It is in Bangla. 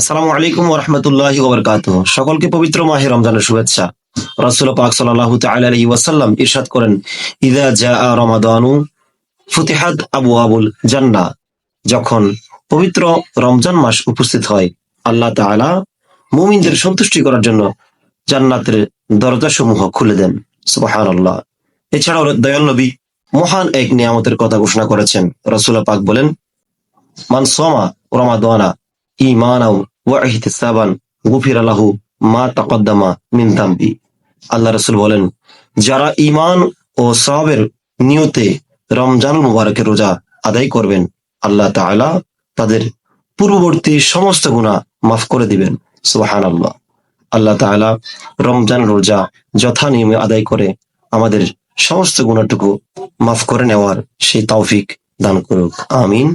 আসসালামু আলাইকুম ওরহমতুল্লাহি ওবরকাত সকলকে পবিত্র মাহে রমজানের শুভেচ্ছা। রাসূল পাক ওয়াসাল্লাম ইরশাদ করেন, ইদা জাআ রমাদানু ফুতিহাত আবওয়াবুল জান্নাহ যখন পবিত্র রমজান মাস উপস্থিত হয়, আল্লাহ তাআলা মুমিনদের সন্তুষ্টি করার জন্য জান্নাতের দরজাসমূহ খুলে দেন। সুবহানাল্লাহ। এছাড়াও দয়াল নবী মহান এক নিয়ামতের কথা ঘোষণা করেছেন। রাসূল পাক বলেন, মান সোমা রমাদানা আল্লাহ রসুল বলেন, যারা ইমান ও সবের নিয়তে রমজান মুবারকের রোজা আদায় করবেন, আল্লাহ তাআলা তাদের পূর্ববর্তী সমস্ত গুণা মাফ করে দিবেন। সুবাহান আল্লাহ আল্লাহ তাআলা রমজান রোজা যথা নিয়মে আদায় করে আমাদের সমস্ত গুণাটুকু মাফ করে নেওয়ার সেই তৌফিক দান করুক। আমিন।